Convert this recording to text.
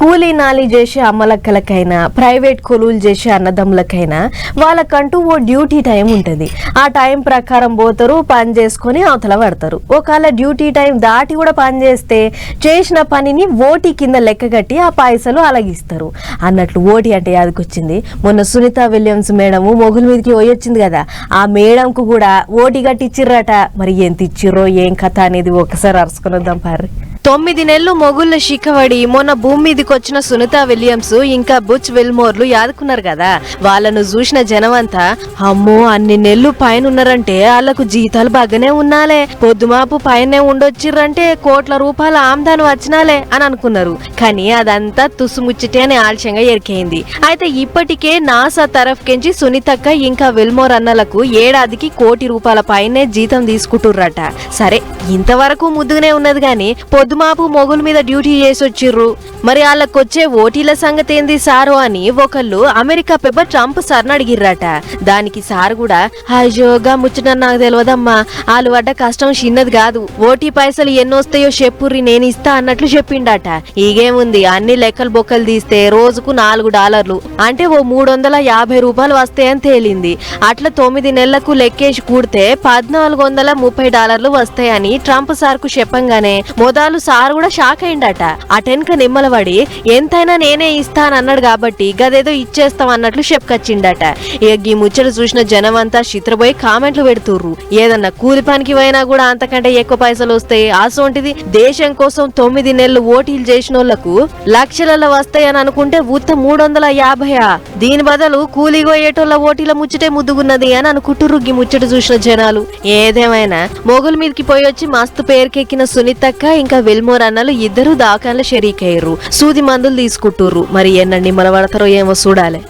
కూలీ నాలి చేసే అమ్మలక్కలకైనా ప్రైవేట్ కొలువులు చేసే అన్నదమ్ములకైనా వాళ్ళకంటూ ఓ డ్యూటీ టైం ఉంటుంది. ఆ టైం ప్రకారం పోతారు పని చేసుకొని అవతల పడతారు. ఒకవేళ డ్యూటీ టైం దాటి కూడా పని చేస్తే చేసిన పనిని ఓటీ కింద లెక్క కట్టి ఆ పైసలు అలాగిస్తారు. అన్నట్లు ఓటీ అంటే యాదకొచ్చింది. మొన్న సునీత విలియమ్స్ మేడము మొగుల మీదకి పోయొచ్చింది కదా ఆ మేడంకు కూడా ఓటీ కట్టిచ్చిర్రట మరి ఎంత ఇచ్చిర్రో ఏం కథ అనేది ఒకసారి అరుచుకొని వద్దాం పారి తొమ్మిది నెలలు మొగుళ్ళ శిఖవడి మొన్న భూమి మీదకి వచ్చిన సునీత విలియమ్స్ ఇంకా బుచ్ విల్మోర్లు యాదుకున్నారు కదా. వాళ్ళను చూసిన జనమంతా అమ్మో అన్ని నెలలు పైన ఉన్నారంటే వాళ్ళకు జీతాలు బాగానే ఉన్నాలే. పొద్దుమాపు పైనే ఉండొచ్చిర్రంటే కోట్ల రూపాయల ఆమ్దాను వచ్చినాలే అని అనుకున్నారు. కానీ అదంతా తుసుముచ్చిటే అని ఆలస్యంగా ఎరికైంది అయితే ఇప్పటికే నాసా తరఫుకెంచి సునీతక్క ఇంకా విల్మోర్ అన్నలకు ఏడాదికి కోటి రూపాయల పైనే జీతం తీసుకుంటుర్రట. సరే ఇంతవరకు ముద్దుగానే ఉన్నది కానీ పొద్దు పొద్దుమాపు మొగుల మీద డ్యూటీ చేసి వచ్చిర్రు మరి వాళ్ళకొచ్చే ఓటీల సంగతి ఏంది సారు అని ఒకళ్ళు అమెరికా పెబ్బ ట్రంప్ సార్ని అడిగిర్రట. దానికి సార్ కూడా అయ్యోగా ముచ్చట నాకు తెలియదమ్మా వాళ్ళు పడ్డ కష్టం చిన్నది కాదు. ఓటీ పైసలు ఎన్నొస్తాయో చెప్పుర్రి నేను ఇస్తా అన్నట్లు చెప్పిండట. ఈగేముంది అన్ని లెక్కలు బొక్కలు తీస్తే రోజుకు నాలుగు డాలర్లు. అంటే ఓ మూడు వందల యాభై రూపాయలు వస్తాయని తేలింది. అట్లా తొమ్మిది నెలలకు లెక్కేసి కూడితే పద్నాలుగు వందల ముప్పై డాలర్లు వస్తాయని ట్రంప్ సార్కు చెప్పంగానే మొదలు సార్ కూడా షాక్ అయిండట అటెన్క నిమ్మలవాడి ఎంతైనా నేనే ఇస్తానన్నాడు కాబట్టి గదేదో ఇచ్చేస్తాం అన్నట్లు చెప్పుకొచ్చిండట ఇక ఈ ముచ్చట చూసిన జనం అంతా చిత్రపోయి కామెంట్లు పెడుతుర్రు. ఏదన్నా కూలి పనికి పోయినా కూడా అంతకంటే ఎక్కువ పైసలు వస్తాయి అసోంటిది దేశం కోసం తొమ్మిది నెలలు ఓటీలు చేసిన వాళ్ళకు లక్షలలో వస్తాయని అనుకుంటే ఉత్త మూడు వందల యాభైయా. దీని బదులు కూలి పోయేటోళ్ళ ఓటీల ముచ్చటే ముద్దుగున్నది అని అనుకుంటుర్రు ఈ ముచ్చట చూసిన జనాలు. ఏదేమైనా మొగుల మీదకి పోయి వచ్చి మస్తు పేరుకెక్కిన సునీతక్క ఇంకా ఎల్మోర్ అన్నలు ఇద్దరు దాకాన్ల షరీకయ్యారు సూది మందులు తీసుకుంటుర్రు. మరి ఎన్నండి మలబడతారో ఏమో చూడాలి.